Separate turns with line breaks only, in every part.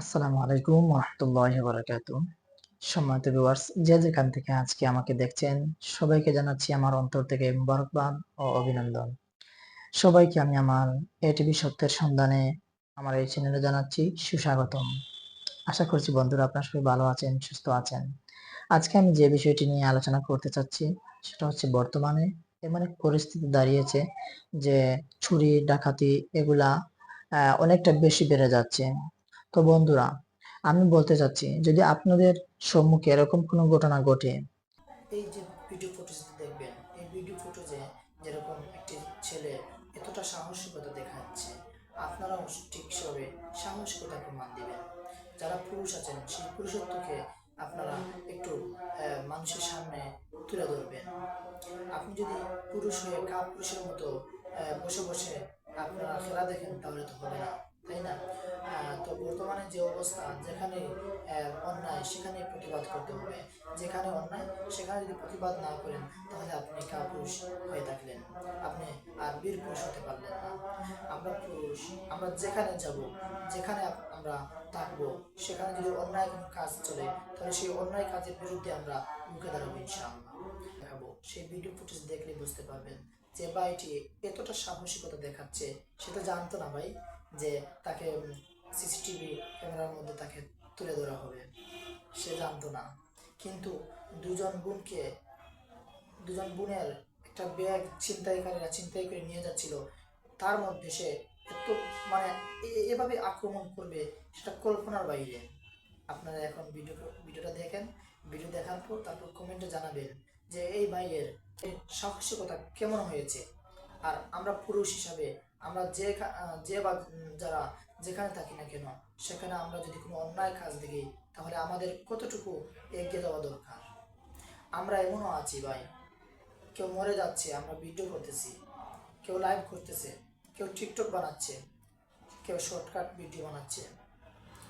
আসসালামু আলাইকুম রহমতুল্লাহি বারাকাতু সম্মানিত ভিউয়ার্স যে যেখান থেকে আজকে আমাকে দেখছেন, সবাইকে জানাচ্ছি আমার অন্তর থেকে মুবারকবাদ ও অভিনন্দন। সবাইকে আমি আমার এটিভি সত্যের সন্ধানে, আমার এই চ্যানেলে জানাচ্ছি সুস্বাগতম। আশা করছি বন্ধুরা আপনারা সবাই ভালো আছেন, সুস্থ আছেন। আজকে আমি যে বিষয়টি নিয়ে আলোচনা করতে চাচ্ছি, সেটা হচ্ছে বর্তমানে এমন এক পরিস্থিতি দাঁড়িয়েছে যে চুরি, ডাকাতি এগুলা অনেকটা বেশি বেড়ে যাচ্ছে। তো বন্ধুরা, আমি বলতে চাচ্ছি, যদি আপনাদের সম্মুখে এরকম কোনো ঘটনা ঘটে,
এই যে ভিডিও ফুটেজটি দেখবেন, এই ভিডিও ফুটেজে যেরকম একটি ছেলে এতটা সাহসিকতা দেখাচ্ছে, আপনারাও ঠিক সেভাবে সাহসিকতা প্রমাণ দিবেন। যারা পুরুষ আছেন, সেই পুরুষত্বকে আপনারা একটু মানুষের সামনে তুলে ধরবেন। আপনি যদি পুরুষ হয়ে কা পুরুষের মতো বসে বসে আপনারা খেলা দেখেন, তাহলে তো হবে না, তাই না? বর্তমানে যে অবস্থা, যেখানে অন্যায়, সেখানে প্রতিবাদ করতে হবে। যেখানে অন্যায়, সেখানে যদি প্রতিবাদ না করেন, তাহলে আপনি কাপুরুষ হয়ে থাকলেন। আপনি আর বীর পুরুষ হতে পারলেন না। আমরা পুরুষ, আমরা যেখানে যাব, যেখানে আমরা থাকব, সেখানে যদি অন্যায় কোনো কাজ চলে, তাহলে সেই অন্যায় কাজের বিরুদ্ধে আমরা মুখে দাঁড়াবো ইনশাআল্লাহ। দেখাবো। সেই ভিডিও ফুটেজ দেখলে বুঝতে পারবেন যে ভাইটি এতটা সাহসিকতা দেখাচ্ছে, সেটা জানতো না ভাই, যে তাকে সিসিটিভি ক্যামেরার মধ্যে তাকে তুলে ধরা হবে। সে জানতো না। কিন্তু দুজন বোনকে, দুজন বোনের একটা ব্যাগ ছিনতাইকারীরা ছিনতাই করে নিয়ে যাচ্ছিল। তার মধ্যে সে এত মানে এভাবে আক্রমণ করবে সেটা কল্পনার বাইরে। আপনারা এখন ভিডিও, ভিডিওটা দেখেন। ভিডিও দেখার পর তারপর কমেন্টে জানাবেন যে এই ভাইয়ের সাহসিকতা কেমন হয়েছে? আর আমরা পুরুষ হিসাবে আমরা যে যে বা যারা যেখানে থাকি না কেন, সেখানে আমরা যদি কোনো অন্যায় কাজ দেখি, তাহলে আমাদের কতটুকু এগিয়ে যাওয়া দরকার? আমরা এমনও আছি ভাই। কেউ মরে যাচ্ছে, আমরা ভিডিও করতেছি, কেউ লাইভ করতেছে, কেউ টিকটক বানাচ্ছে, কেউ শর্টকাট ভিডিও বানাচ্ছে।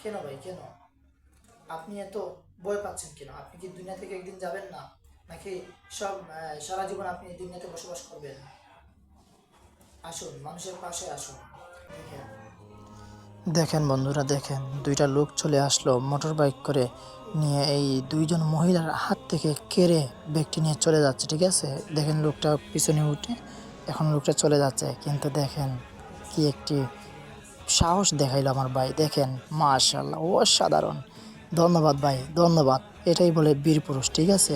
কেন ভাই, কেন? আপনি এত ভয় পাচ্ছেন কেন? আপনি কি দুনিয়া থেকে একদিন যাবেন না? নাকি সব সারা জীবন আপনি দুনিয়াতে বসবাস করবেন?
দেখেন। বন্ধুরা, দেখেন। দুইটা লোক চলে আসলো মোটর বাইক করে নিয়ে। এই দুইজন মহিলার হাত থেকে কেড়ে ব্যক্তি নিয়ে চলে যাচ্ছে, ঠিক আছে? দেখেন লোকটা পিছনে উঠে, এখন লোকটা চলে যাচ্ছে। কিন্তু দেখেন কি একটি সাহস দেখাইলো আমার ভাই। দেখেন মাশাল্লাহ অসাধারণ। ধন্যবাদ ভাই, ধন্যবাদ। এটাই বলে বীর পুরুষ, ঠিক আছে?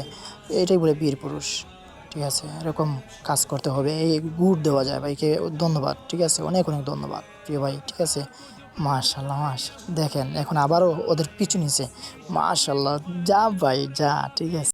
এটাই বলে বীর পুরুষ। ঠিক আছে? এরকম কাজ করতে হবে। এই গুড় দেওয়া যায় ভাইকে। ধন্যবাদ, ঠিক আছে? অনেক অনেক ধন্যবাদ, প্রিয় ভাই, ঠিক আছে? মাশাল্লাহ মাশাল্লাহ দেখেন, এখন আবারও ওদের পিছু নিছে। মাশাল্লাহ যা ভাই, যা, ঠিক আছে?